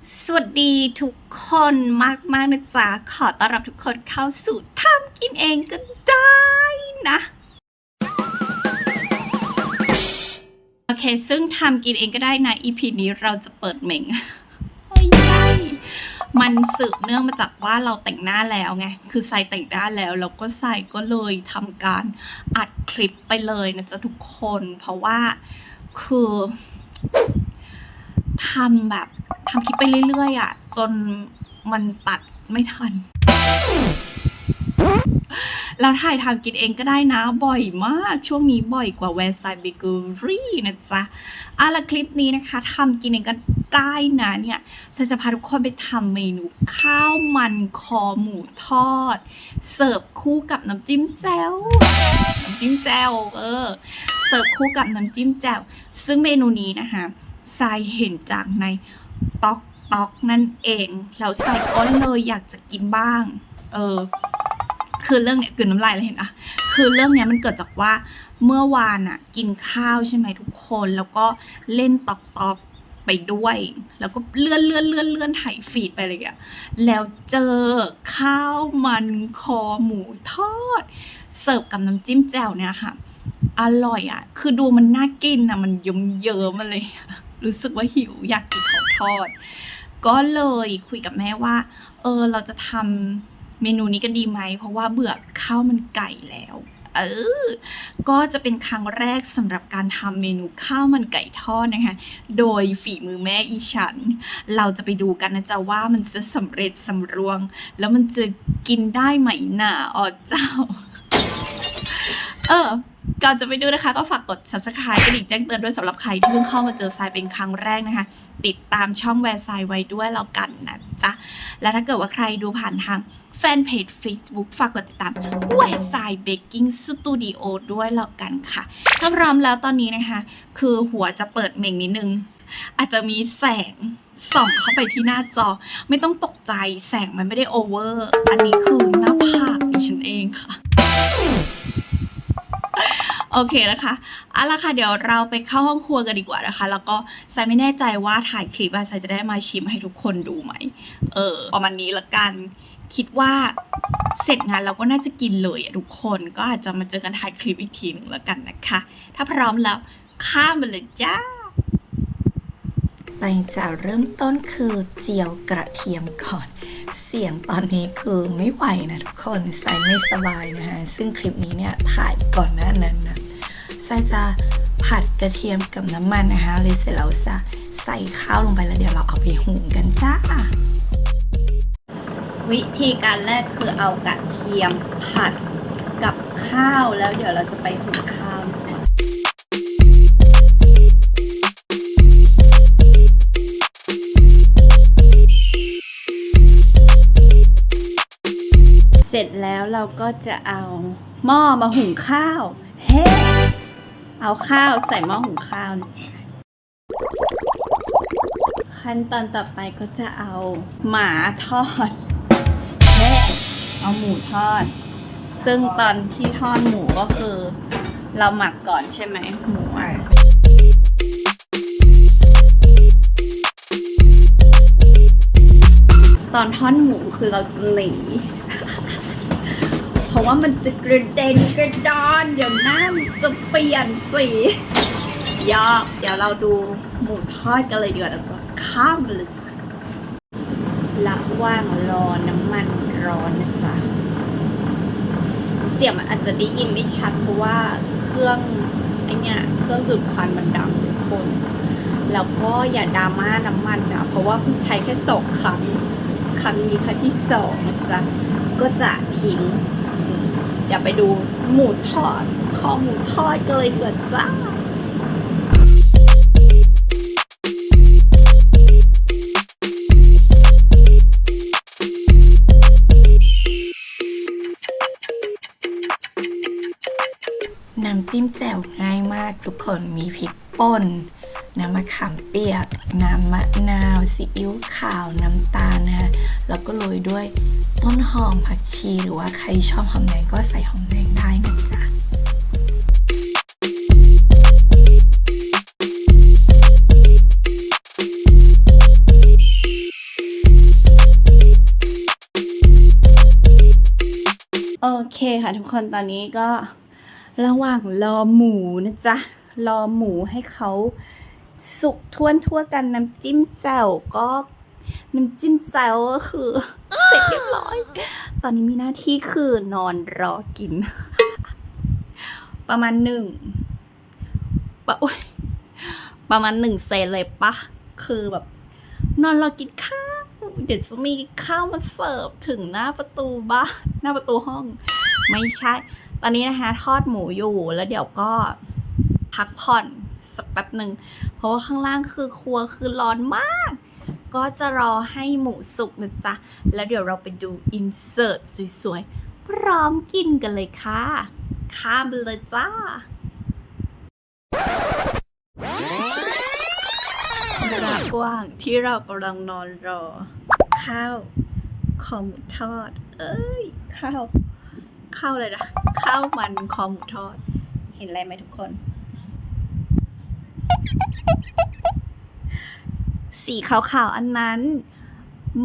สวัสดีทุกคนมากมากๆนะจ๊ะขอต้อนรับทุกคนเข้าสู่ทำกินเองก็ได้นะ โอเค ซึ่งทำกินเองก็ได้นะ EP นี้เราจะเปิดเหม่งมันสืบเนื่องมาจากว่าเราแต่งหน้าแล้วไง คือใส่แต่งหน้าแล้วเราก็ใส่ก็เลยทำการอัดคลิปไปเลยนะจ๊ะทุกคน เพราะว่าคือ ทำแบบทำคลิปไปเรื่อยๆอะ จนมันตัดไม่ทัน แล้วถ่ายทำกินเองก็ได้นะบ่อยมาก ช่วงนี้บ่อยกว่า West Side Bakery นะจ๊ะอะละคลิปนี้นะคะทำกินเองก็ได้นะเนี่ยฉันจะพาทุกคนไปทำเมนูข้าวมันคอหมูทอด เสิร์ฟคู่กับน้ำจิ้มแจ่วน้ำจิ้มแจ่วเออ เสิร์ฟคู่กับน้ำจิ้มแจ่วซึ่งเมนูนี้นะคะ ทรายเห็นจากในต๊อกต๊อกนั่นเอง แล้วทรายก็เลยอยากจะกินบ้าง เออ คือเรื่องเนี้ยกลืนน้ำลายเลยเห็นอะคือเรื่องเนี้ยมันเกิดจากว่าเมื่อวานอะกินข้าวใช่ไหมทุกคน แล้วก็เล่นตอกตอกไปด้วย แล้วก็เลื่อนเลื่อนเลื่อนเลื่อนไถฟีดไปอะไรอย่างเงี้ยแล้วเจอข้าวมันคอหมูทอด เสิร์ฟกับน้ำจิ้มแจ่วเนี่ยค่ะ อร่อยอะคือดูมันน่ากินอะมันเยิ้มเยิ้มอะไรอย่างเงี้ย รู้สึกว่าหิวอยากกินของทอด ก็เลยคุยกับแม่ว่า เออเราจะทำเมนูนี้กันดีไหม เพราะว่าเบื่อข้าวมันไก่แล้ว เออ ก็จะเป็นครั้งแรกสำหรับการทำเมนูข้าวมันไก่ทอดนะคะ โดยฝีมือแม่อีฉัน เราจะไปดูกันนะจ๊ะว่ามันจะสำเร็จสำรวง แล้วมันจะกินได้ไหมหนาอ๋อเจ้า เออ ก่อนจะไปดูนะคะ ก็ฝากกด subscribe กระดิ่งแจ้งเตือนด้วยสำหรับใครที่เพิ่งเข้ามาเจอทรายเป็นครั้งแรกนะคะ ติดตามช่องแวร์ไซไว้ด้วยแล้วกันนะจ๊ะ และถ้าเกิดว่าใครดูผ่านทางแฟนเพจ Facebook ฝากกดติดตามแวร์ไซเบกกิ้งสตูดิโอด้วยแล้วกันค่ะถ้าพร้อมแล้วตอนนี้นะคะ คือหัวจะเปิดเม่งนิดนึง อาจจะมีแสงส่องเข้าไปที่หน้าจอ ไม่ต้องตกใจแสงมันไม่ได้โอเวอร์ อันนี้คือหน้าผากดิฉันเองค่ะ โอเคนะคะเอาละค่ะเดี๋ยวเราไปเข้าห้องครัวกันดีกว่านะคะ แล้วก็สายไม่แน่ใจว่าถ่ายคลิปอะสายจะได้มาชิมให้ทุกคนดูไหม เออประมาณนี้ละกัน คิดว่าเสร็จงานเราก็น่าจะกินเลยอะทุกคนก็อาจจะมาเจอกันถ่ายคลิปอีกทีหนึ่งละกันนะคะ ถ้าพร้อมแล้วข้ามไปเลยจ้าไปจะเริ่มต้นคือเจียวกระเทียมก่อน เสียงตอนนี้คือไม่ไหวนะทุกคนไซไม่สบายนะฮะ ซึ่งคลิปนี้เนี่ยถ่ายก่อนหน้านั้นนะ ไซจะผัดกระเทียมกับน้ำมันนะคะเลยเสร็จแล้วจะใส่ข้าวลงไปแล้วเดี๋ยวเราเอาไปหุงกันจ้า วิธีการแรกคือเอากระเทียมผัดกับข้าวแล้วเดี๋ยวเราจะไปหุงข้าวเสร็จแล้วเราก็จะเอาหม้อมาหุงข้าว เฮ้ เอาข้าวใส่หม้อหุงข้าวนะจ๊ะขั้นตอนต่อไปก็จะเอาหมาทอดเฮ้เอาหมูทอด ซึ่งตอนที่ทอดหมูก็คือ เราหมักก่อนใช่ไหมหมูอะตอนทอดหมูคือเราจะหนี ราะว่ามันจะกระเด็นกระดอน เดี๋ยวหน้ามันจะเปลี่ยนสียอกเดี๋ยวเราดูหมูทอดกันเลยดีกว่าแล้วก็ข้ามไปเลยจ้ะระว่างรอน้ำมันร้อนนะจ๊ะเสียงมันอาจจะได้ยินไม่ชัดเพราะว่าเครื่องไอเนี่ยเครื่องดูดควันมันดังทุกคน แล้วก็อย่าดราม่าน้ำมันนะเพราะว่าเพิ่งใช้แค่สองครั้งครั้งนี้ครั้งที่สองนะจ๊ะก็จะทิ้ง อย่าไปดูหมูทอดคอหมูทอดกันเลยเกิดจ้าน้ำจิ้มแจ่วง่ายมากทุกคนมีพริกป่น น้ำมะขามเปียก น้ำมะนาว ซีอิ๊วขาว น้ำตาลนะคะแล้วก็โรยด้วย ต้นหอมผักชี หรือว่าใครชอบหอมแดงก็ใส่หอมแดงได้นะจ๊ะโอเคค่ะทุกคนตอนนี้ก็ระหว่างรอหมูนะจ๊ะ รอหมูให้เขาสุกทั่วทั่วกันน้ำจิ้มแจ่วก็น้ำจิ้มแจ่วก็คือ เสร็จเรียบร้อย ตอนนี้มีหน้าที่คือนอนรอกิน ประมาณหนึ่งปะโอ๊ยประมาณหนึ่งเซนเลยปะ คือแบบ นอนรอกินข้าว เดี๋ยวจะมีข้าวมาเสิร์ฟถึงหน้าประตูบ้านหน้าประตูห้อง ไม่ใช่ ตอนนี้นะคะ ทอดหมูอยู่แล้วเดี๋ยวก็พักผ่อนสักแป๊บหนึ่ง เพราะว่าข้างล่างคือครัวคือร้อนมาก ก็จะรอให้หมูสุกนะจ๊ะ แล้วเดี๋ยวเราไปดูอินเสิร์ตสวยๆ พร้อมกินกันเลยค่ะ ข้ามไปเลยจ้าระหว่างที่เรากำลังนอนรอ ข้าวคอหมูทอด เอ้ย ข้าว ข้าวเลยนะ ข้าวมันคอหมูทอด เห็นอะไรไหมทุกคน สีขาวๆอันนั้น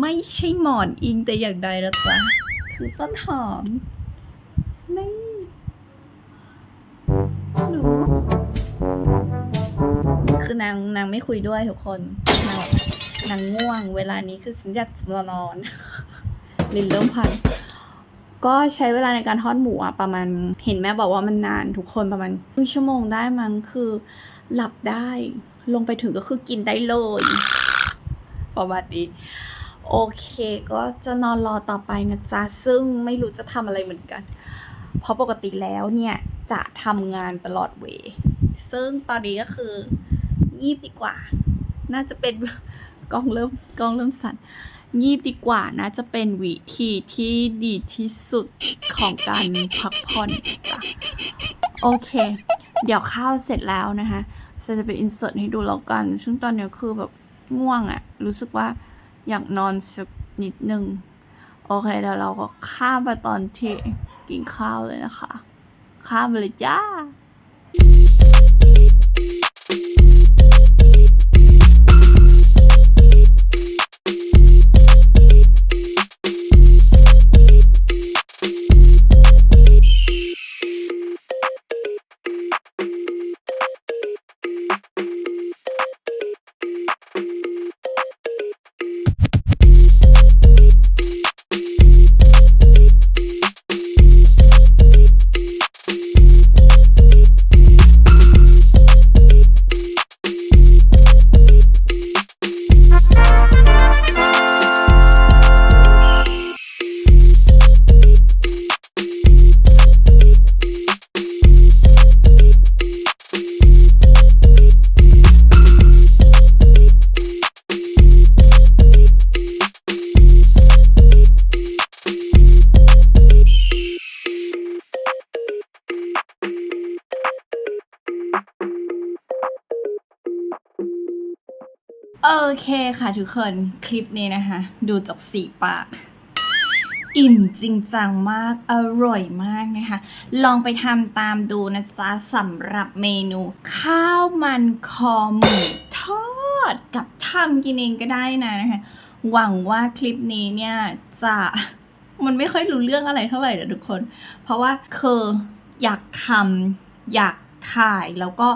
ไม่ใช่หมอนอิงแต่อย่างใดนะจ๊ะคือต้นหอมนี่หนูคือนางนางไม่คุยด้วยทุกคนนางนางง่วง เวลานี้คือฉันอยากจะนอน ลินเริ่มพันก็ใช้เวลาในการทอดหมูอะประมาณ เห็นแม่บอกว่ามันนานทุกคนประมาณครึ่งชั่วโมงได้มั้งคือ หลับได้ ลงไปถึงก็คือกินได้เลย ประมาณนี้โอเค ก็จะนอนรอต่อไปนะจ๊ะ ซึ่งไม่รู้จะทำอะไรเหมือนกัน เพราะปกติแล้วเนี่ยจะทำงานตลอดเวย์ซึ่งตอนนี้ก็คืองีบดีกว่า น่าจะเป็นกล้องเริ่มกล้องเริ่มสั่นงีบดีกว่านะจะเป็นวิธีที่ดีที่สุดของการพักผ่อนจ้ะโอเค เดี๋ยวข้าวเสร็จแล้วนะคะจะจะไปอินเสิร์ตให้ดูแล้วกัน ซึ่งตอนนี้คือแบบ ง่วงอะรู้สึกว่าอยากนอนสักนิดนึง โอเคเดี๋ยวเราก็ข้ามไปตอนที่กินข้าวเลยนะคะ ข้ามไปเลยจ้า โอเคค่ะทุกคน คลิปนี้นะคะ ดูจากสีปาก อิ่มจริงจังมาก อร่อยมากนะคะ ลองไปทำตามดูนะจ๊ะสำหรับเมนู ข้าวมันคอหมูทอดกับทำกินเองก็ได้นะนะคะ หวังว่าคลิปนี้เนี่ยจะมันไม่ค่อยรู้เรื่องอะไรเท่าไหร่นะทุกคน เพราะว่าคืออยากทำอยากถ่ายแล้วก็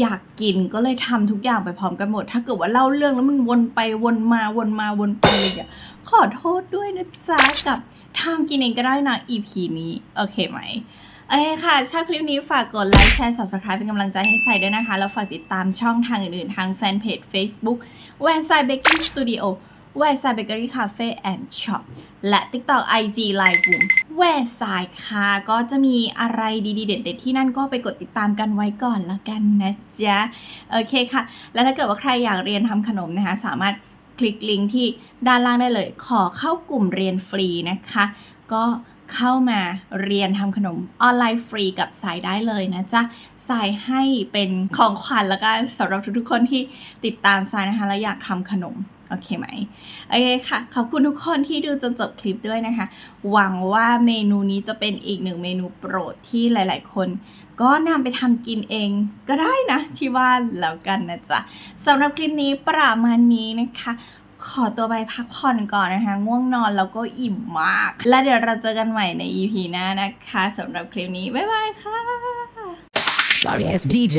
อยากกินก็เลยทำทุกอย่างไปพร้อมกันหมด ถ้าเกิดว่าเล่าเรื่องแล้วมันวนไปวนมาวนมาวนไปเลยเนี่ยขอโทษด้วยนะจ๊ะกับทำกินเองก็ได้นะ EP นี้ โอเคไหมโอเคค่ะ ชอบคลิปนี้ฝากกดไลค์แชร์ subscribe เป็นกำลังใจให้ใส่ด้วยนะคะ แล้วฝากติดตามช่องทางอื่นๆ ทางแฟนเพจ Facebook แวนไซเบกกิ้งสตูดิโอ w e s t Side Bakery Cafe and Shop และ TikTok IG Live Boom แวร์สายค่ะ ก็จะมีอะไรดีๆ เด็ดๆ ที่นั่นก็ไปกดติดตามกันไว้ก่อนแล้วกันนะจ๊ะ โอเคค่ะ แล้วถ้าเกิดว่าใครอยากเรียนทำขนมนะคะ สามารถคลิกลิงก์ที่ด้านล่างได้เลย ขอเข้ากลุ่มเรียนฟรีนะคะ ก็เข้ามาเรียนทำขนมออนไลน์ฟรีกับสายได้เลยนะจ๊ะสายให้เป็นของขวัญแล้วกันสำหรับทุกๆคนที่ติดตามสายนะคะและอยากทำขนม โอเคไหมโอเคค่ะ ขอบคุณทุกคนที่ดูจนจบคลิปด้วยนะคะ หวังว่าเมนูนี้จะเป็นอีกหนึ่งเมนูโปรดที่หลาย ๆ คน ก็นำไปทำกินเองก็ได้นะที่บ้านแล้วกันนะจ๊ะสำหรับคลิปนี้ประมาณนี้นะคะ ขอตัวไปพักผ่อนก่อนนะคะ ง่วงนอนแล้วก็อิ่มมาก และเดี๋ยวเราเจอกันใหม่ใน EP หน้านะคะสำหรับคลิปนี้ บ๊ายบายค่ะ Sorry as DJ.